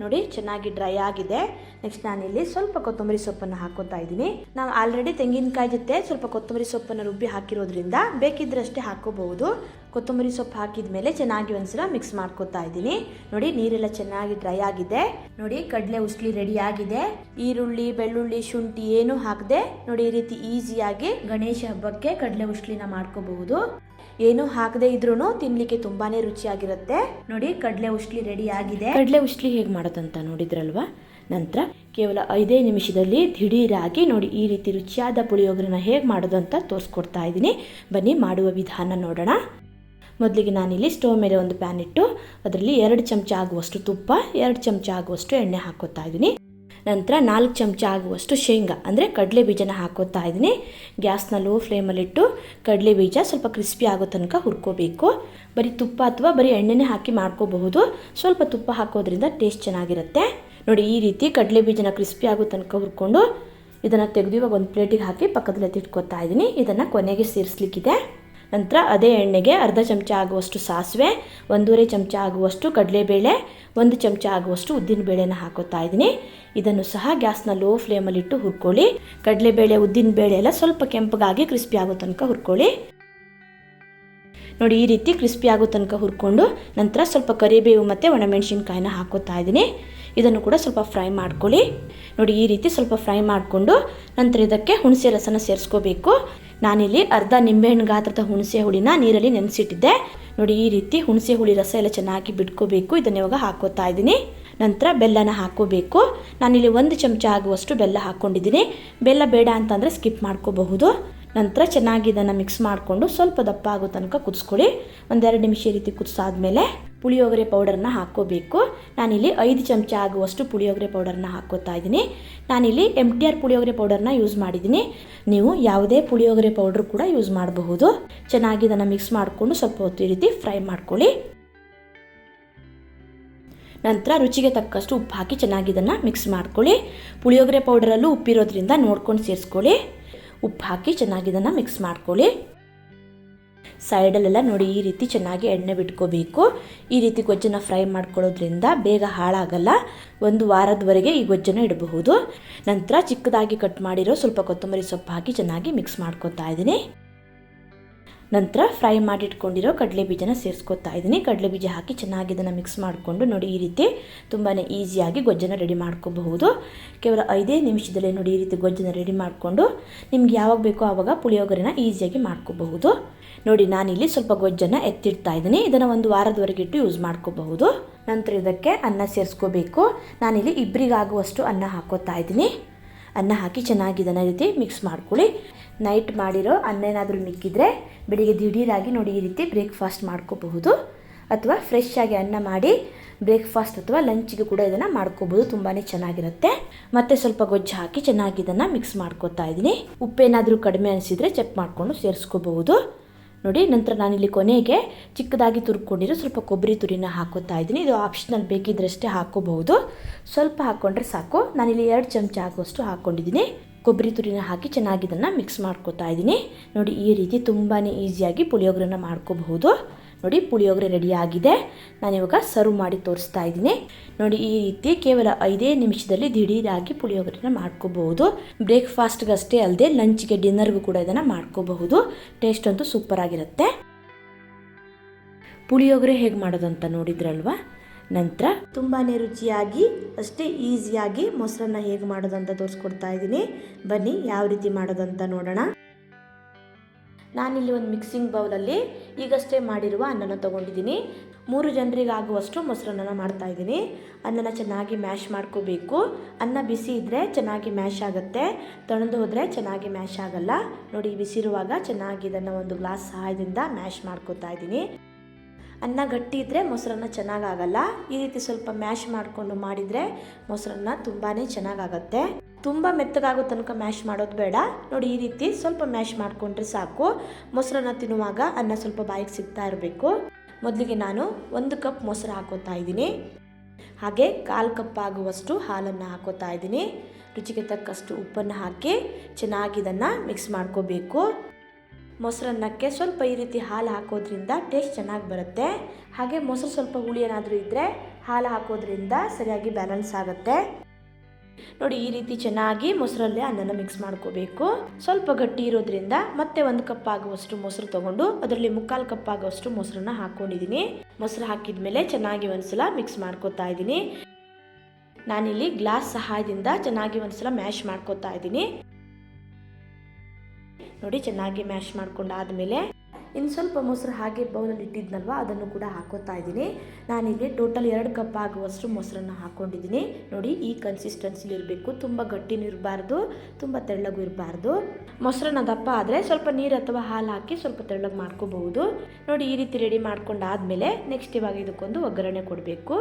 ನೋಡಿ, ಚೆನ್ನಾಗಿ ಡ್ರೈ ಆಗಿದೆ. ನೆಕ್ಸ್ಟ್ ನಾನಿಲ್ಲಿ ಸ್ವಲ್ಪ ಕೊತ್ತಂಬರಿ ಸೊಪ್ಪನ್ನು ಹಾಕೋತಾ ಇದ್ದೀನಿ. ನಾವು ಆಲ್ರೆಡಿ ತೆಂಗಿನಕಾಯಿ ಜೊತೆ ಸ್ವಲ್ಪ ಕೊತ್ತಂಬರಿ ಸೊಪ್ಪನ್ನು ರುಬ್ಬಿ ಹಾಕಿರೋದ್ರಿಂದ ಬೇಕಿದ್ರಷ್ಟೇ ಹಾಕೋಬಹುದು ಕೊತ್ತಂಬರಿ ಸೊಪ್ಪು ಹಾಕಿದ ಮೇಲೆ ಚೆನ್ನಾಗಿ ಒಂದ್ಸಲ ಮಿಕ್ಸ್ ಮಾಡ್ಕೋತಾ ಇದ್ದೀನಿ. ನೋಡಿ, ನೀರೆಲ್ಲ ಚೆನ್ನಾಗಿ ಡ್ರೈ ಆಗಿದೆ. ನೋಡಿ, ಕಡಲೆ ಉಸ್ಲಿ ರೆಡಿ ಆಗಿದೆ. ಈರುಳ್ಳಿ, ಬೆಳ್ಳುಳ್ಳಿ, ಶುಂಠಿ ಏನು ಹಾಕದೆ ನೋಡಿ, ಈ ರೀತಿ ಈಸಿಯಾಗಿ ಗಣೇಶ ಹಬ್ಬಕ್ಕೆ ಕಡಲೆ ಉಸ್ಲಿನ ಮಾಡ್ಕೋಬಹುದು. ಏನು ಹಾಕದೇ ಇದ್ರೂ ತಿನ್ಲಿಕ್ಕೆ ತುಂಬಾನೇ ರುಚಿಯಾಗಿರುತ್ತೆ. ನೋಡಿ, ಕಡಲೆ ಉಷ್ಲಿ ರೆಡಿ ಆಗಿದೆ. ಕಡಲೆ ಉಷ್ಲಿ ಹೇಗೆ ಮಾಡೋದಂತ ನೋಡಿದ್ರಲ್ವಾ? ನಂತರ ಕೇವಲ ಐದೇ ನಿಮಿಷದಲ್ಲಿ ದಿಢೀರಾಗಿ ನೋಡಿ ಈ ರೀತಿ ರುಚಿಯಾದ ಪುಳಿಯೋಗರನ್ನ ಹೇಗೆ ಮಾಡೋದು ಅಂತ ತೋರಿಸ್ಕೊಡ್ತಾ ಇದ್ದೀನಿ. ಬನ್ನಿ, ಮಾಡುವ ವಿಧಾನ ನೋಡೋಣ. ಮೊದಲಿಗೆ ನಾನಿಲ್ಲಿ ಸ್ಟೋವ್ ಮೇಲೆ ಒಂದು ಪ್ಯಾನ್ ಇಟ್ಟು, ಅದರಲ್ಲಿ ಎರಡು ಚಮಚ ಆಗುವಷ್ಟು ತುಪ್ಪ, ಎರಡು ಚಮಚ ಆಗುವಷ್ಟು ಎಣ್ಣೆ ಹಾಕೋತಾ ಇದ್ದೀನಿ. ನಂತರ ನಾಲ್ಕು ಚಮಚ ಆಗುವಷ್ಟು ಶೇಂಗಾ, ಅಂದರೆ ಕಡಲೆ ಬೀಜನ ಹಾಕೋತಾ ಇದ್ದೀನಿ. ಗ್ಯಾಸ್ನ ಲೋ ಫ್ಲೇಮಲ್ಲಿಟ್ಟು ಕಡಲೆ ಬೀಜ ಸ್ವಲ್ಪ ಕ್ರಿಸ್ಪಿ ಆಗೋ ತನಕ ಹುರ್ಕೋಬೇಕು. ಬರೀ ತುಪ್ಪ ಅಥವಾ ಬರೀ ಎಣ್ಣೆನೇ ಹಾಕಿ ಮಾಡ್ಕೋಬಹುದು. ಸ್ವಲ್ಪ ತುಪ್ಪ ಹಾಕೋದ್ರಿಂದ ಟೇಸ್ಟ್ ಚೆನ್ನಾಗಿರುತ್ತೆ. ನೋಡಿ, ಈ ರೀತಿ ಕಡಲೆ ಬೀಜನ ಕ್ರಿಸ್ಪಿ ಆಗೋ ತನಕ ಹುರ್ಕೊಂಡು ಇದನ್ನು ತೆಗೆದು ಇವಾಗ ಒಂದು ಪ್ಲೇಟಿಗೆ ಹಾಕಿ ಪಕ್ಕದಲ್ಲಿ ಎತ್ತಿಟ್ಕೊತಾ ಇದ್ದೀನಿ. ಇದನ್ನು ಕೊನೆಗೆ ಸೇರಿಸ್ಲಿಕ್ಕಿದೆ. ನಂತರ ಅದೇ ಎಣ್ಣೆಗೆ ಅರ್ಧ ಚಮಚ ಆಗುವಷ್ಟು ಸಾಸಿವೆ, ಒಂದೂವರೆ ಚಮಚ ಆಗುವಷ್ಟು ಕಡಲೆಬೇಳೆ, ಒಂದು ಚಮಚ ಆಗುವಷ್ಟು ಉದ್ದಿನಬೇಳೆನ ಹಾಕೋತಾ ಇದ್ದೀನಿ. ಇದನ್ನು ಸಹ ಗ್ಯಾಸ್ನ ಲೋ ಫ್ಲೇಮಲ್ಲಿಟ್ಟು ಹುರ್ಕೊಳ್ಳಿ. ಕಡಲೆಬೇಳೆ ಉದ್ದಿನಬೇಳೆ ಎಲ್ಲ ಸ್ವಲ್ಪ ಕೆಂಪಗಾಗಿ ಕ್ರಿಸ್ಪಿ ಆಗೋ ತನಕ ಹುರ್ಕೊಳ್ಳಿ. ನೋಡಿ, ಈ ರೀತಿ ಕ್ರಿಸ್ಪಿ ಆಗೋ ತನಕ ಹುರ್ಕೊಂಡು ನಂತರ ಸ್ವಲ್ಪ ಕರಿಬೇವು ಮತ್ತು ಒಣಮೆಣಸಿನ್ಕಾಯಿನ ಹಾಕೋತಾ ಇದ್ದೀನಿ. ಇದನ್ನು ಕೂಡ ಸ್ವಲ್ಪ ಫ್ರೈ ಮಾಡ್ಕೊಳ್ಳಿ. ನೋಡಿ, ಈ ರೀತಿ ಸ್ವಲ್ಪ ಫ್ರೈ ಮಾಡಿಕೊಂಡು ನಂತರ ಇದಕ್ಕೆ ಹುಣಸೆ ರಸನ ಸೇರಿಸ್ಕೋಬೇಕು. ನಾನಿಲ್ಲಿ ಅರ್ಧ ನಿಂಬೆಹಣ್ಣು ಗಾತ್ರದ ಹುಣಸೆ ಹುಳಿನ ನೀರಲ್ಲಿ ನೆನೆಸಿಟ್ಟಿದ್ದೆ. ನೋಡಿ, ಈ ರೀತಿ ಹುಣಸೆ ಹುಳಿ ರಸ ಎಲ್ಲ ಚೆನ್ನಾಗಿ ಬಿಟ್ಕೋಬೇಕು. ಇದನ್ನು ಇವಾಗ ಹಾಕೋತಾ ಇದ್ದೀನಿ. ನಂತರ ಬೆಲ್ಲನ ಹಾಕೋಬೇಕು. ನಾನಿಲ್ಲಿ ಒಂದು ಚಮಚ ಆಗುವಷ್ಟು ಬೆಲ್ಲ ಹಾಕ್ಕೊಂಡಿದ್ದೀನಿ ಬೆಲ್ಲ ಬೇಡ ಅಂತಂದರೆ ಸ್ಕಿಪ್ ಮಾಡ್ಕೋಬಹುದು. ನಂತರ ಚೆನ್ನಾಗಿ ಇದನ್ನು ಮಿಕ್ಸ್ ಮಾಡಿಕೊಂಡು ಸ್ವಲ್ಪ ದಪ್ಪ ಆಗೋ ತನಕ ಕುದಿಸ್ಕೊಳ್ಳಿ. ಒಂದೆರಡು ನಿಮಿಷ ಈ ರೀತಿ ಕುದಿಸಾದ್ಮೇಲೆ. ಪುಳಿಯೋಗರೆ ಪೌಡರನ್ನ ಹಾಕ್ಕೋಬೇಕು. ನಾನಿಲ್ಲಿ ಐದು ಚಮಚ ಆಗುವಷ್ಟು ಪುಳಿಯೋಗರೆ ಪೌಡರನ್ನ ಹಾಕ್ಕೋತಾ ಇದ್ದೀನಿ. ನಾನಿಲ್ಲಿ ಎಂ ಟಿ ಆರ್ ಪುಳಿಯೋಗರೆ ಪೌಡರನ್ನ ಯೂಸ್ ಮಾಡಿದ್ದೀನಿ. ನೀವು ಯಾವುದೇ ಪುಳಿಯೋಗರೆ ಪೌಡ್ರ್ ಕೂಡ ಯೂಸ್ ಮಾಡಬಹುದು. ಚೆನ್ನಾಗಿ ಇದನ್ನು ಮಿಕ್ಸ್ ಮಾಡಿಕೊಂಡು ಸ್ವಲ್ಪ ಹೊತ್ತು ಈ ರೀತಿ ಫ್ರೈ ಮಾಡ್ಕೊಳ್ಳಿ. ನಂತರ ರುಚಿಗೆ ತಕ್ಕಷ್ಟು ಉಪ್ಪು ಹಾಕಿ ಚೆನ್ನಾಗಿ ಇದನ್ನು ಮಿಕ್ಸ್ ಮಾಡ್ಕೊಳ್ಳಿ. ಪುಳಿಯೋಗರೆ ಪೌಡರಲ್ಲೂ ಉಪ್ಪಿರೋದ್ರಿಂದ ನೋಡ್ಕೊಂಡು ಸೇರಿಸ್ಕೊಳ್ಳಿ. ಉಪ್ಪು ಹಾಕಿ ಚೆನ್ನಾಗಿ ಇದನ್ನು ಮಿಕ್ಸ್ ಮಾಡ್ಕೊಳ್ಳಿ. ಸೈಡಲ್ಲೆಲ್ಲ ನೋಡಿ ಈ ರೀತಿ ಚೆನ್ನಾಗಿ ಎಣ್ಣೆ ಬಿಟ್ಕೋಬೇಕು. ಈ ರೀತಿ ಗೊಜ್ಜನ್ನು ಫ್ರೈ ಮಾಡ್ಕೊಳ್ಳೋದ್ರಿಂದ ಬೇಗ ಹಾಳಾಗಲ್ಲ. ಒಂದು ವಾರದವರೆಗೆ ಈ ಗೊಜ್ಜನ್ನು ಇಡಬಹುದು. ನಂತರ ಚಿಕ್ಕದಾಗಿ ಕಟ್ ಮಾಡಿರೋ ಸ್ವಲ್ಪ ಕೊತ್ತಂಬರಿ ಸೊಪ್ಪು ಹಾಕಿ ಚೆನ್ನಾಗಿ ಮಿಕ್ಸ್ ಮಾಡ್ಕೊತಾ ಇದ್ದೀನಿ. ನಂತರ ಫ್ರೈ ಮಾಡಿಟ್ಕೊಂಡಿರೋ ಕಡಲೆ ಬೀಜನ ಸೇರಿಸ್ಕೊತಾ ಇದ್ದೀನಿ. ಕಡಲೆ ಬೀಜ ಹಾಕಿ ಚೆನ್ನಾಗಿ ಇದನ್ನು ಮಿಕ್ಸ್ ಮಾಡಿಕೊಂಡು ನೋಡಿ ಈ ರೀತಿ ತುಂಬಾ ಈಸಿಯಾಗಿ ಗೊಜ್ಜನ್ನು ರೆಡಿ ಮಾಡ್ಕೋಬಹುದು. ಕೇವಲ ಐದೇ ನಿಮಿಷದಲ್ಲೇ ನೋಡಿ ಈ ರೀತಿ ಗೊಜ್ಜನ್ನು ರೆಡಿ ಮಾಡಿಕೊಂಡು ನಿಮ್ಗೆ ಯಾವಾಗ ಬೇಕೋ ಆವಾಗ ಪುಳಿಯೋಗರೆನ ಈಸಿಯಾಗಿ ಮಾಡ್ಕೋಬಹುದು. ನೋಡಿ, ನಾನಿಲ್ಲಿ ಸ್ವಲ್ಪ ಗೊಜ್ಜನ್ನು ಎತ್ತಿಡ್ತಾ ಇದ್ದೀನಿ. ಇದನ್ನು ಒಂದು ವಾರದವರೆಗೆ ಇಟ್ಟು ಯೂಸ್ ಮಾಡ್ಕೋಬಹುದು. ನಂತರ ಇದಕ್ಕೆ ಅನ್ನ ಸೇರಿಸ್ಕೋಬೇಕು. ನಾನಿಲ್ಲಿ ಇಬ್ಬರಿಗಾಗುವಷ್ಟು ಅನ್ನ ಹಾಕೋತಾ ಇದ್ದೀನಿ. ಅನ್ನ ಹಾಕಿ ಚೆನ್ನಾಗಿ ಇದನ್ನು ರೀತಿ ಮಿಕ್ಸ್ ಮಾಡ್ಕೊಳ್ಳಿ. ನೈಟ್ ಮಾಡಿರೋ ಅನ್ನ ಏನಾದರೂ ಮಿಕ್ಕಿದ್ರೆ ಬೆಳಿಗ್ಗೆ ದಿಢೀರಾಗಿ ನೋಡಿ ಈ ರೀತಿ ಬ್ರೇಕ್ಫಾಸ್ಟ್ ಮಾಡ್ಕೋಬಹುದು. ಅಥವಾ ಫ್ರೆಶ್ ಆಗಿ ಅನ್ನ ಮಾಡಿ ಬ್ರೇಕ್ಫಾಸ್ಟ್ ಅಥವಾ ಲಂಚಿಗೆ ಕೂಡ ಇದನ್ನು ಮಾಡ್ಕೋಬೋದು ತುಂಬಾ ಚೆನ್ನಾಗಿರುತ್ತೆ. ಮತ್ತೆ ಸ್ವಲ್ಪ ಗೊಜ್ಜು ಹಾಕಿ ಚೆನ್ನಾಗಿ ಇದನ್ನು ಮಿಕ್ಸ್ ಮಾಡ್ಕೋತಾ ಇದ್ದೀನಿ. ಉಪ್ಪೇನಾದರೂ ಕಡಿಮೆ ಅನಿಸಿದರೆ ಚೆಕ್ ಮಾಡಿಕೊಂಡು ಸೇರಿಸ್ಕೋಬಹುದು. ನೋಡಿ, ನಂತರ ನಾನಿಲ್ಲಿ ಕೊನೆಗೆ ಚಿಕ್ಕದಾಗಿ ತುರ್ಕೊಂಡಿರೋ ಸ್ವಲ್ಪ ಕೊಬ್ಬರಿ ತುರಿನ ಹಾಕೋತಾ ಇದ್ದೀನಿ. ಇದು ಆಪ್ಷನಲ್ ಬೇಕಿದ್ರಷ್ಟೇ ಹಾಕೋಬಹುದು. ಸ್ವಲ್ಪ ಹಾಕ್ಕೊಂಡ್ರೆ ಸಾಕು. ನಾನಿಲ್ಲಿ ಎರಡು ಚಮಚ ಆಗುವಷ್ಟು ಹಾಕ್ಕೊಂಡಿದ್ದೀನಿ ಕೊಬ್ಬರಿ ತುರಿನ ಹಾಕಿ ಚೆನ್ನಾಗಿ ಇದನ್ನು ಮಿಕ್ಸ್ ಮಾಡ್ಕೋತಾ ಇದ್ದೀನಿ. ನೋಡಿ, ಈ ರೀತಿ ತುಂಬಾ ಈಸಿಯಾಗಿ ಪುಳಿಯೋಗರೆನ ಮಾಡ್ಕೋಬಹುದು. ನೋಡಿ, ಪುಳಿಯೋಗರೆ ರೆಡಿ ಆಗಿದೆ. ನಾನಿವಾಗ ಸರ್ವ್ ಮಾಡಿ ತೋರಿಸ್ತಾ ಇದ್ದೀನಿ. ನೋಡಿ, ಈ ರೀತಿ ಕೇವಲ ಐದೇ ನಿಮಿಷದಲ್ಲಿ ದಿಢೀರಾಗಿ ಪುಳಿಯೋಗರೆನ ಮಾಡ್ಕೋಬಹುದು. ಬ್ರೇಕ್ಫಾಸ್ಟ್ಗಷ್ಟೇ ಅಲ್ಲದೆ ಲಂಚ್ಗೆ ಡಿನ್ನರ್ಗೂ ಕೂಡ ಇದನ್ನು ಮಾಡ್ಕೋಬಹುದು. ಟೇಸ್ಟ್ ಅಂತೂ ಸೂಪರ್ ಆಗಿರುತ್ತೆ. ಪುಳಿಯೋಗರೆ ಹೇಗೆ ಮಾಡೋದಂತ ನೋಡಿದ್ರಲ್ವಾ? ನಂತರ ತುಂಬಾ ರುಚಿಯಾಗಿ, ಅಷ್ಟೇ ಈಸಿಯಾಗಿ ಮೊಸರನ್ನ ಹೇಗೆ ಮಾಡೋದಂತ ತೋರಿಸ್ಕೊಡ್ತಾ ಇದ್ದೀನಿ. ಬನ್ನಿ, ಯಾವ ರೀತಿ ಮಾಡೋದಂತ ನೋಡೋಣ. ನಾನಿಲ್ಲಿ ಒಂದು ಮಿಕ್ಸಿಂಗ್ ಬೌಲಲ್ಲಿ ಈಗಷ್ಟೇ ಮಾಡಿರುವ ಅನ್ನನ ತೊಗೊಂಡಿದ್ದೀನಿ. ಮೂರು ಜನರಿಗಾಗುವಷ್ಟು ಮೊಸರನ್ನ ಮಾಡ್ತಾ ಇದ್ದೀನಿ. ಅನ್ನನ ಚೆನ್ನಾಗಿ ಮ್ಯಾಶ್ ಮಾಡ್ಕೋಬೇಕು. ಅನ್ನ ಬಿಸಿ ಇದ್ದರೆ ಚೆನ್ನಾಗಿ ಮ್ಯಾಶ್ ಆಗುತ್ತೆ. ತೊಳೆದು ಹೋದರೆ ಚೆನ್ನಾಗಿ ಮ್ಯಾಶ್ ಆಗಲ್ಲ. ನೋಡಿ ಬಿಸಿ ಇರುವಾಗ ಚೆನ್ನಾಗಿ ಇದನ್ನು ಒಂದು ಗ್ಲಾಸ್ ಸಹಾಯದಿಂದ ಮ್ಯಾಶ್ ಮಾಡ್ಕೋತಾ ಇದ್ದೀನಿ. ಅನ್ನ ಗಟ್ಟಿ ಇದ್ದರೆ ಮೊಸರನ್ನ ಚೆನ್ನಾಗಾಗಲ್ಲ. ಈ ರೀತಿ ಸ್ವಲ್ಪ ಮ್ಯಾಶ್ ಮಾಡಿಕೊಂಡು ಮಾಡಿದರೆ ಮೊಸರನ್ನ ತುಂಬಾ ಚೆನ್ನಾಗಾಗತ್ತೆ. ತುಂಬ ಮೆತ್ತಗಾಗೋ ತನಕ ಮ್ಯಾಶ್ ಮಾಡೋದು ಬೇಡ. ನೋಡಿ, ಈ ರೀತಿ ಸ್ವಲ್ಪ ಮ್ಯಾಶ್ ಮಾಡಿಕೊಂಡ್ರೆ ಸಾಕು. ಮೊಸರನ್ನ ತಿನ್ನುವಾಗ ಅನ್ನ ಸ್ವಲ್ಪ ಬಾಯಿಗೆ ಸಿಗ್ತಾ ಇರಬೇಕು. ಮೊದಲಿಗೆ ನಾನು ಒಂದು ಕಪ್ ಮೊಸರು ಹಾಕೋತಾ ಇದ್ದೀನಿ. ಹಾಗೆ ಕಾಲು ಕಪ್ ಆಗುವಷ್ಟು ಹಾಲನ್ನು ಹಾಕೋತಾ ಇದ್ದೀನಿ. ರುಚಿಗೆ ತಕ್ಕಷ್ಟು ಉಪ್ಪನ್ನು ಹಾಕಿ ಚೆನ್ನಾಗಿ ಇದನ್ನು ಮಿಕ್ಸ್ ಮಾಡ್ಕೋಬೇಕು. ಮೊಸರನ್ನಕ್ಕೆ ಸ್ವಲ್ಪ ಈ ರೀತಿ ಹಾಲು ಹಾಕೋದ್ರಿಂದ ಟೇಸ್ಟ್ ಚೆನ್ನಾಗಿ ಬರುತ್ತೆ. ಹಾಗೆ ಮೊಸರು ಸ್ವಲ್ಪ ಹುಳಿ ಏನಾದರೂ ಇದ್ದರೆ ಹಾಲು ಹಾಕೋದ್ರಿಂದ ಸರಿಯಾಗಿ ಬ್ಯಾಲೆನ್ಸ್ ಆಗುತ್ತೆ. ನೋಡಿ, ಈ ರೀತಿ ಚೆನ್ನಾಗಿ ಮೊಸರಲ್ಲೇ ಅನ್ನನ ಮಿಕ್ಸ್ ಮಾಡ್ಕೋಬೇಕು. ಸ್ವಲ್ಪ ಗಟ್ಟಿ ಇರೋದ್ರಿಂದ ಮತ್ತೆ ಒಂದು ಕಪ್ ಆಗುವಷ್ಟು ಮೊಸರು ತಗೊಂಡು ಅದರಲ್ಲಿ ಮುಕ್ಕಾಲು ಕಪ್ ಆಗುವಷ್ಟು ಮೊಸರನ್ನ ಹಾಕೊಂಡಿದ್ದೀನಿ. ಮೊಸರು ಹಾಕಿದ ಮೇಲೆ ಚೆನ್ನಾಗಿ ಒಂದ್ಸಲ ಮಿಕ್ಸ್ ಮಾಡ್ಕೋತಾ ಇದ್ದೀನಿ. ನಾನಿಲ್ಲಿ ಗ್ಲಾಸ್ ಸಹಾಯದಿಂದ ಚೆನ್ನಾಗಿ ಒಂದ್ಸಲ ಮ್ಯಾಶ್ ಮಾಡ್ಕೋತಾ ಇದ್ದೀನಿ. ನೋಡಿ, ಚೆನ್ನಾಗಿ ಮ್ಯಾಶ್ ಮಾಡ್ಕೊಂಡಾದ್ಮೇಲೆ ಇನ್ನು ಸ್ವಲ್ಪ ಮೊಸರು ಹಾಗೆ ಬೌಲಲ್ಲಿ ಇಟ್ಟಿದ್ನಲ್ವ, ಅದನ್ನು ಕೂಡ ಹಾಕೋತಾ ಇದ್ದೀನಿ. ನಾನಿಲ್ಲಿ ಟೋಟಲ್ ಎರಡು ಕಪ್ ಆಗುವಷ್ಟು ಮೊಸರನ್ನು ಹಾಕ್ಕೊಂಡಿದ್ದೀನಿ ನೋಡಿ, ಈ ಕನ್ಸಿಸ್ಟೆನ್ಸಿಲಿ ಇರಬೇಕು. ತುಂಬ ಗಟ್ಟಿನೂ ಇರಬಾರ್ದು, ತುಂಬ ತೆಳ್ಳಗೂ ಇರಬಾರ್ದು. ಮೊಸರನ್ನ ದಪ್ಪ ಆದರೆ ಸ್ವಲ್ಪ ನೀರು ಅಥವಾ ಹಾಲು ಹಾಕಿ ಸ್ವಲ್ಪ ತೆಳ್ಳಗೆ ಮಾಡ್ಕೋಬಹುದು. ನೋಡಿ, ಈ ರೀತಿ ರೆಡಿ ಮಾಡ್ಕೊಂಡಾದ್ಮೇಲೆ ನೆಕ್ಸ್ಟ್ ಇವಾಗ ಇದಕ್ಕೊಂದು ಒಗ್ಗರಣೆ ಕೊಡಬೇಕು.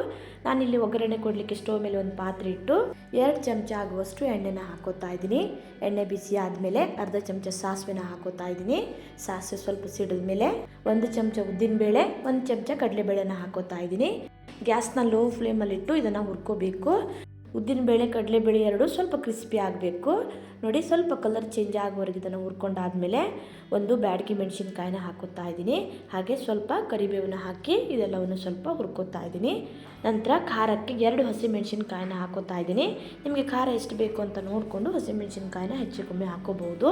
ನಾನಿಲ್ಲಿ ಒಗ್ಗರಣೆ ಕೊಡಲಿಕ್ಕೆ ಸ್ಟೋವ್ ಮೇಲೆ ಒಂದು ಪಾತ್ರೆ ಇಟ್ಟು ಎರಡು ಚಮಚ ಆಗುವಷ್ಟು ಎಣ್ಣೆನ ಹಾಕೋತಾ ಇದ್ದೀನಿ. ಎಣ್ಣೆ ಬಿಸಿ ಆದಮೇಲೆ ಅರ್ಧ ಚಮಚ ಸಾಸಿವೆನ ಹಾಕೋತಾ ಇದ್ದೀನಿ. ಸಾಸಿವೆ ಸ್ವಲ್ಪ ಸಿಡಿದ ಮೇಲೆ ಒಂದು ಚಮಚ ಉದ್ದಿನಬೇಳೆ, ಒಂದು ಚಮಚ ಕಡಲೆಬೇಳೆನ ಹಾಕೋತಾ ಇದ್ದೀನಿ. ಗ್ಯಾಸ್ನ ಲೋ ಫ್ಲೇಮಲ್ಲಿಟ್ಟು ಇದನ್ನು ಹುರ್ಕೋಬೇಕು. ಉದ್ದಿನಬೇಳೆ, ಕಡಲೆಬೇಳೆ ಎರಡು ಸ್ವಲ್ಪ ಕ್ರಿಸ್ಪಿ ಆಗಬೇಕು. ನೋಡಿ, ಸ್ವಲ್ಪ ಕಲರ್ ಚೇಂಜ್ ಆಗೋವರೆಗೆ ಇದನ್ನು ಹುರ್ಕೊಂಡಾದಮೇಲೆ ಒಂದು ಬ್ಯಾಡಗಿ ಮೆಣಸಿನ್ಕಾಯಿನ ಹಾಕೋತಾ ಇದ್ದೀನಿ. ಹಾಗೆ ಸ್ವಲ್ಪ ಕರಿಬೇವನ್ನ ಹಾಕಿ ಇದೆಲ್ಲವನ್ನು ಸ್ವಲ್ಪ ಹುರ್ಕೋತಾ ಇದ್ದೀನಿ. ನಂತರ ಖಾರಕ್ಕೆ ಎರಡು ಹಸಿ ಮೆಣಸಿನ್ಕಾಯಿನ ಹಾಕೋತಾ ಇದ್ದೀನಿ. ನಿಮಗೆ ಖಾರ ಎಷ್ಟು ಬೇಕು ಅಂತ ನೋಡಿಕೊಂಡು ಹಸಿ ಮೆಣಸಿನ್ಕಾಯಿನ ಹೆಚ್ಚು ಕಮ್ಮಿ ಹಾಕೋಬಹುದು.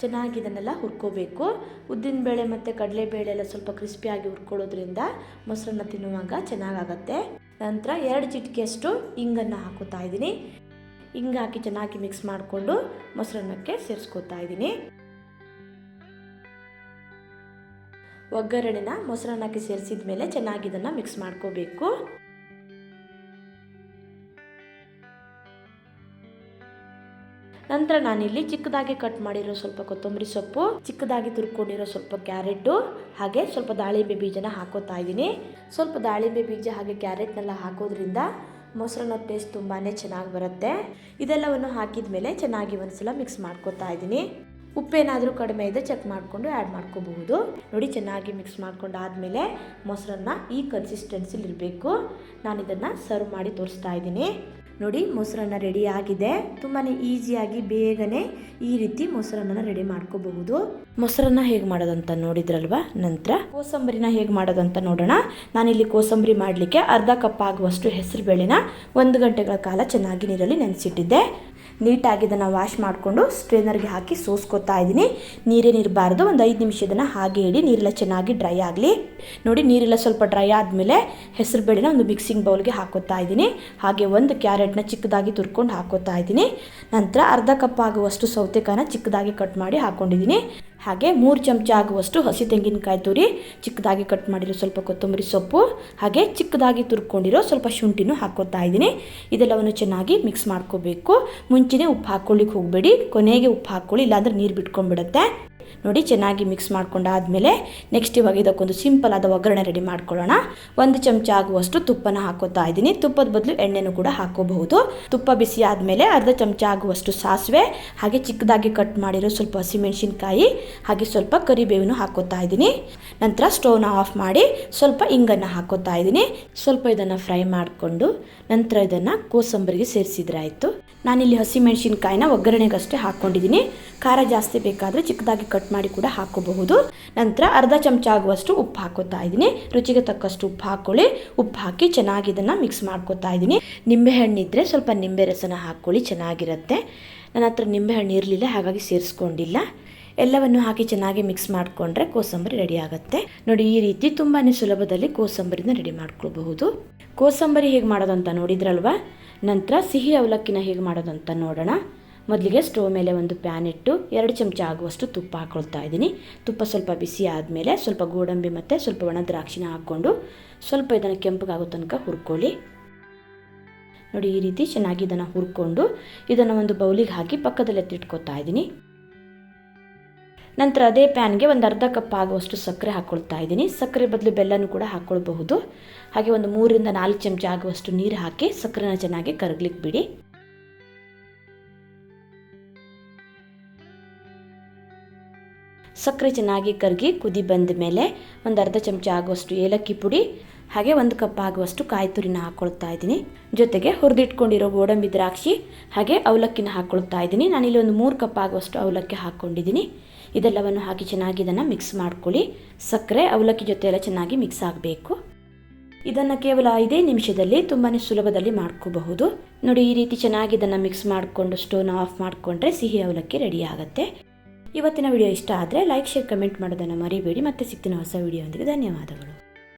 ಚೆನ್ನಾಗಿ ಇದನ್ನೆಲ್ಲ ಹುರ್ಕೋಬೇಕು. ಉದ್ದಿನಬೇಳೆ ಮತ್ತು ಕಡಲೆಬೇಳೆ ಎಲ್ಲ ಸ್ವಲ್ಪ ಕ್ರಿಸ್ಪಿಯಾಗಿ ಹುರ್ಕೊಳ್ಳೋದ್ರಿಂದ ಮೊಸರನ್ನ ತಿನ್ನುವಾಗ ಚೆನ್ನಾಗಾಗತ್ತೆ. ನಂತರ ಎರಡು ಚಿಟಿಕೆಯಷ್ಟು ಇಂಗನ್ನು ಹಾಕೋತಾ ಇದ್ದೀನಿ. ಹಿಂಗೆ ಹಾಕಿ ಚೆನ್ನಾಗಿ ಮಿಕ್ಸ್ ಮಾಡಿಕೊಂಡು ಮೊಸರನ್ನಕ್ಕೆ ಸೇರಿಸ್ಕೋತಾ ಇದ್ದೀನಿ. ಒಗ್ಗರಣೆನ ಮೊಸರನ್ನಕ್ಕೆ ಸೇರಿಸಿದ ಮೇಲೆ ಚೆನ್ನಾಗಿ ಇದನ್ನು ಮಿಕ್ಸ್ ಮಾಡ್ಕೋಬೇಕು. ನಂತರ ನಾನಿಲ್ಲಿ ಚಿಕ್ಕದಾಗಿ ಕಟ್ ಮಾಡಿರೋ ಸ್ವಲ್ಪ ಕೊತ್ತಂಬರಿ ಸೊಪ್ಪು, ಚಿಕ್ಕದಾಗಿ ತುರ್ಕೊಂಡಿರೋ ಸ್ವಲ್ಪ ಕ್ಯಾರೆಟು, ಹಾಗೆ ಸ್ವಲ್ಪ ದಾಳಿಂಬೆ ಬೀಜನ ಹಾಕೋತಾ ಇದ್ದೀನಿ. ಸ್ವಲ್ಪ ದಾಳಿಂಬೆ ಬೀಜ ಹಾಗೆ ಕ್ಯಾರೆಟ್ನೆಲ್ಲ ಹಾಕೋದ್ರಿಂದ ಮೊಸರನ್ನ ಟೇಸ್ಟ್ ತುಂಬಾ ಚೆನ್ನಾಗಿ ಬರುತ್ತೆ. ಇದೆಲ್ಲವನ್ನು ಹಾಕಿದ ಮೇಲೆ ಚೆನ್ನಾಗಿ ಒಂದ್ಸಲ ಮಿಕ್ಸ್ ಮಾಡ್ಕೋತಾ ಇದ್ದೀನಿ. ಉಪ್ಪೇನಾದರೂ ಕಡಿಮೆ ಇದೆ ಚೆಕ್ ಮಾಡಿಕೊಂಡು ಆ್ಯಡ್ ಮಾಡ್ಕೋಬಹುದು. ನೋಡಿ, ಚೆನ್ನಾಗಿ ಮಿಕ್ಸ್ ಮಾಡ್ಕೊಂಡು ಆದಮೇಲೆ ಮೊಸರನ್ನ ಈ ಕನ್ಸಿಸ್ಟೆನ್ಸಿಲಿರಬೇಕು ನಾನು ಇದನ್ನು ಸರ್ವ್ ಮಾಡಿ ತೋರಿಸ್ತಾ ಇದ್ದೀನಿ. ನೋಡಿ ಮೊಸರನ್ನ ರೆಡಿ ಆಗಿದೆ. ತುಂಬಾ ಈಸಿಯಾಗಿ ಬೇಗನೆ ಈ ರೀತಿ ಮೊಸರನ್ನ ರೆಡಿ ಮಾಡ್ಕೋಬಹುದು. ಮೊಸರನ್ನ ಹೇಗೆ ಮಾಡೋದಂತ ನೋಡಿದ್ರಲ್ವಾ? ನಂತರ ಕೋಸಂಬರಿನ ಹೇಗೆ ಮಾಡೋದಂತ ನೋಡೋಣ. ನಾನಿಲ್ಲಿ ಕೋಸಂಬರಿ ಮಾಡಲಿಕ್ಕೆ ಅರ್ಧ ಕಪ್ ಆಗುವಷ್ಟು ಹೆಸರು ಬೇಳೆನ ಒಂದು ಗಂಟೆಗಳ ಕಾಲ ಚೆನ್ನಾಗಿ ನೀರಲ್ಲಿ ನೆನೆಸಿಟ್ಟಿದ್ದೆ. ನೀಟಾಗಿ ಇದನ್ನು ವಾಶ್ ಮಾಡಿಕೊಂಡು ಸ್ಟ್ರೇನರ್ಗೆ ಹಾಕಿ ಸೋಸ್ಕೊತಾ ಇದ್ದೀನಿ ನೀರೇನಿರಬಾರ್ದು ಒಂದು ಐದು ನಿಮಿಷ ಇದನ್ನು ಹಾಗೆ ಇಡಿ. ನೀರೆಲ್ಲ ಚೆನ್ನಾಗಿ ಡ್ರೈ ಆಗಲಿ. ನೋಡಿ, ನೀರೆಲ್ಲ ಸ್ವಲ್ಪ ಡ್ರೈ ಆದಮೇಲೆ ಹೆಸರು ಬೇಳೆನ ಒಂದು ಮಿಕ್ಸಿಂಗ್ ಬೌಲ್ಗೆ ಹಾಕೋತಾ ಇದ್ದೀನಿ ಹಾಗೆ ಒಂದು ಕ್ಯಾರೆಟ್ನ ಚಿಕ್ಕದಾಗಿ ತುರ್ಕೊಂಡು ಹಾಕೋತಾ ಇದ್ದೀನಿ ನಂತರ ಅರ್ಧ ಕಪ್ ಆಗುವಷ್ಟು ಸೌತೆಕಾಯಿನ ಚಿಕ್ಕದಾಗಿ ಕಟ್ ಮಾಡಿ ಹಾಕ್ಕೊಂಡಿದ್ದೀನಿ ಹಾಗೆ ಮೂರು ಚಮಚ ಆಗುವಷ್ಟು ಹಸಿ ತೆಂಗಿನಕಾಯಿ ತುರಿ, ಚಿಕ್ಕದಾಗಿ ಕಟ್ ಮಾಡಿರೋ ಸ್ವಲ್ಪ ಕೊತ್ತಂಬರಿ ಸೊಪ್ಪು, ಹಾಗೆ ಚಿಕ್ಕದಾಗಿ ತುರ್ಕೊಂಡಿರೋ ಸ್ವಲ್ಪ ಶುಂಠಿನೂ ಹಾಕೋತಾ ಇದ್ದೀನಿ. ಇದೆಲ್ಲವನ್ನು ಚೆನ್ನಾಗಿ ಮಿಕ್ಸ್ ಮಾಡ್ಕೋಬೇಕು. ಮುಂಚೆನೇ ಉಪ್ಪು ಹಾಕ್ಕೊಳ್ಳಿಕ್ಕೆ ಹೋಗಬೇಡಿ. ಕೊನೆಗೆ ಉಪ್ಪು ಹಾಕ್ಕೊಳ್ಳಿ ಇಲ್ಲಾಂದರೆ ನೀರು ಬಿಟ್ಕೊಂಡ್ಬಿಡುತ್ತೆ. ನೋಡಿ, ಚೆನ್ನಾಗಿ ಮಿಕ್ಸ್ ಮಾಡ್ಕೊಂಡಾದಮೇಲೆ ನೆಕ್ಸ್ಟ್ ಇವಾಗ ಇದಕ್ಕೊಂದು ಸಿಂಪಲ್ ಆದ ಒಗ್ಗರಣೆ ರೆಡಿ ಮಾಡ್ಕೊಳ್ಳೋಣ. ಒಂದು ಚಮಚ ಆಗುವಷ್ಟು ತುಪ್ಪನ ಹಾಕೋತಾ ಇದ್ದೀನಿ. ತುಪ್ಪದ ಬದಲು ಎಣ್ಣೆನೂ ಕೂಡ ಹಾಕೋಬಹುದು. ತುಪ್ಪ ಬಿಸಿ ಆದಮೇಲೆ ಅರ್ಧ ಚಮಚ ಆಗುವಷ್ಟು ಸಾಸಿವೆ, ಹಾಗೆ ಚಿಕ್ಕದಾಗಿ ಕಟ್ ಮಾಡಿರೋ ಸ್ವಲ್ಪ ಹಸಿಮೆಣಸಿನ್ಕಾಯಿ, ಹಾಗೆ ಸ್ವಲ್ಪ ಕರಿಬೇವನ್ನು ಹಾಕೋತಾ ಇದ್ದೀನಿ. ನಂತರ ಸ್ಟೋವ್ನ ಆಫ್ ಮಾಡಿ ಸ್ವಲ್ಪ ಇಂಗನ್ನು ಹಾಕೋತಾ ಇದ್ದೀನಿ. ಸ್ವಲ್ಪ ಇದನ್ನು ಫ್ರೈ ಮಾಡಿಕೊಂಡು ನಂತರ ಇದನ್ನು ಕೋಸಂಬರಿಗೆ ಸೇರಿಸಿದ್ರೆ ಆಯಿತು. ನಾನಿಲ್ಲಿ ಹಸಿಮೆಣಸಿನ್ಕಾಯಿನ ಒಗ್ಗರಣೆಗಷ್ಟೇ ಹಾಕ್ಕೊಂಡಿದ್ದೀನಿ. ಖಾರ ಜಾಸ್ತಿ ಬೇಕಾದರೆ ಚಿಕ್ಕದಾಗಿ ಕಟ್ ಮಾಡಿ ಕೂಡ ಹಾಕೋಬಹುದು. ನಂತರ ಅರ್ಧ ಚಮಚ ಆಗುವಷ್ಟು ಉಪ್ಪು ಹಾಕೋತಾ ಇದ್ದೀನಿ. ರುಚಿಗೆ ತಕ್ಕಷ್ಟು ಉಪ್ಪು ಹಾಕ್ಕೊಳ್ಳಿ ಉಪ್ಪು ಹಾಕಿ ಚೆನ್ನಾಗಿ ಇದನ್ನು ಮಿಕ್ಸ್ ಮಾಡ್ಕೋತಾ ಇದ್ದೀನಿ. ನಿಂಬೆ ಹಣ್ಣಿದ್ರೆ ಸ್ವಲ್ಪ ನಿಂಬೆ ರಸನ ಹಾಕ್ಕೊಳ್ಳಿ ಚೆನ್ನಾಗಿರುತ್ತೆ. ನನ್ನ ಹತ್ರ ನಿಂಬೆಹಣ್ಣು ಇರಲಿಲ್ಲ, ಹಾಗಾಗಿ ಸೇರಿಸ್ಕೊಂಡಿಲ್ಲ. ಎಲ್ಲವನ್ನು ಹಾಕಿ ಚೆನ್ನಾಗಿ ಮಿಕ್ಸ್ ಮಾಡಿಕೊಂಡ್ರೆ ಕೋಸಂಬರಿ ರೆಡಿ ಆಗುತ್ತೆ. ನೋಡಿ, ಈ ರೀತಿ ತುಂಬಾ ಸುಲಭದಲ್ಲಿ ಕೋಸಂಬರಿನ ರೆಡಿ ಮಾಡ್ಕೊಳ್ಬಹುದು. ಕೋಸಂಬರಿ ಹೇಗೆ ಮಾಡೋದು ಅಂತ ನೋಡಿದ್ರಲ್ವಾ? ನಂತರ ಸಿಹಿ ಅವಲಕ್ಕಿನ ಹೇಗೆ ಮಾಡೋದು ಅಂತ ನೋಡೋಣ. ಮೊದಲಿಗೆ ಸ್ಟವ್ ಮೇಲೆ ಒಂದು ಪ್ಯಾನ್ ಇಟ್ಟು ಎರಡು ಚಮಚ ಆಗುವಷ್ಟು ತುಪ್ಪ ಹಾಕ್ಕೊಳ್ತಾ ಇದ್ದೀನಿ. ತುಪ್ಪ ಸ್ವಲ್ಪ ಬಿಸಿ ಆದಮೇಲೆ ಸ್ವಲ್ಪ ಗೋಡಂಬಿ ಮತ್ತು ಸ್ವಲ್ಪ ಒಣ ದ್ರಾಕ್ಷಿನ ಹಾಕ್ಕೊಂಡು ಸ್ವಲ್ಪ ಇದನ್ನು ಕೆಂಪಗಾಗೋ ತನಕ ಹುರ್ಕೊಳ್ಳಿ. ನೋಡಿ ಈ ರೀತಿ ಚೆನ್ನಾಗಿ ಇದನ್ನು ಹುರ್ಕೊಂಡು ಇದನ್ನು ಒಂದು ಬೌಲಿಗೆ ಹಾಕಿ ಪಕ್ಕದಲ್ಲಿ ಎತ್ತಿಟ್ಕೊತಾ ಇದ್ದೀನಿ. ನಂತರ ಅದೇ ಪ್ಯಾನ್ಗೆ ಒಂದು ಅರ್ಧ ಕಪ್ ಆಗುವಷ್ಟು ಸಕ್ಕರೆ ಹಾಕ್ಕೊಳ್ತಾ ಇದ್ದೀನಿ. ಸಕ್ಕರೆ ಬದಲು ಬೆಲ್ಲನೂ ಕೂಡ ಹಾಕ್ಕೊಳ್ಬಹುದು ಹಾಗೆ ಒಂದು ಮೂರರಿಂದ ನಾಲ್ಕು ಚಮಚ ಆಗುವಷ್ಟು ನೀರು ಹಾಕಿ ಸಕ್ಕರೆನ ಚೆನ್ನಾಗಿ ಕರಗ್ಲಿಕ್ಕೆ ಬಿಡಿ. ಸಕ್ಕರೆ ಚೆನ್ನಾಗಿ ಕರಗಿ ಕುದಿ ಬಂದ ಮೇಲೆ ಒಂದು ಅರ್ಧ ಚಮಚ ಆಗುವಷ್ಟು ಏಲಕ್ಕಿ ಪುಡಿ, ಹಾಗೆ ಒಂದು ಕಪ್ ಆಗುವಷ್ಟು ಕಾಯಿ ತುರಿನ ಹಾಕ್ಕೊಳ್ತಾ ಇದ್ದೀನಿ. ಜೊತೆಗೆ ಹುರಿದಿಟ್ಕೊಂಡಿರೋ ಗೋಡಂಬಿ ದ್ರಾಕ್ಷಿ, ಹಾಗೆ ಅವಲಕ್ಕಿನ ಹಾಕ್ಕೊಳ್ತಾ ಇದ್ದೀನಿ. ನಾನಿಲ್ಲಿ ಒಂದು ಮೂರು ಕಪ್ ಆಗುವಷ್ಟು ಅವಲಕ್ಕಿ ಹಾಕ್ಕೊಂಡಿದ್ದೀನಿ ಇದೆಲ್ಲವನ್ನು ಹಾಕಿ ಚೆನ್ನಾಗಿ ಇದನ್ನು ಮಿಕ್ಸ್ ಮಾಡ್ಕೊಳ್ಳಿ. ಸಕ್ಕರೆ, ಅವಲಕ್ಕಿ ಜೊತೆ ಎಲ್ಲ ಚೆನ್ನಾಗಿ ಮಿಕ್ಸ್ ಆಗಬೇಕು. ಇದನ್ನು ಕೇವಲ ಐದೇ ನಿಮಿಷದಲ್ಲಿ ತುಂಬಾ ಸುಲಭದಲ್ಲಿ ಮಾಡ್ಕೋಬಹುದು. ನೋಡಿ, ಈ ರೀತಿ ಚೆನ್ನಾಗಿ ಇದನ್ನು ಮಿಕ್ಸ್ ಮಾಡಿಕೊಂಡು ಸ್ಟೋನ್ ಆಫ್ ಮಾಡಿಕೊಂಡ್ರೆ ಸಿಹಿ ಅವಲಕ್ಕಿ ರೆಡಿ ಆಗುತ್ತೆ. ಇವತ್ತಿನ ವಿಡಿಯೋ ಇಷ್ಟ ಆದರೆ ಲೈಕ್ ಶೇರ್ ಕಮೆಂಟ್ ಮಾಡೋದನ್ನು ಮರಿಬೇಡಿ. ಮತ್ತೆ ಸಿಗ್ತೀನಿ ಹೊಸ ವಿಡಿಯೋ ಧನ್ಯವಾದಗಳು.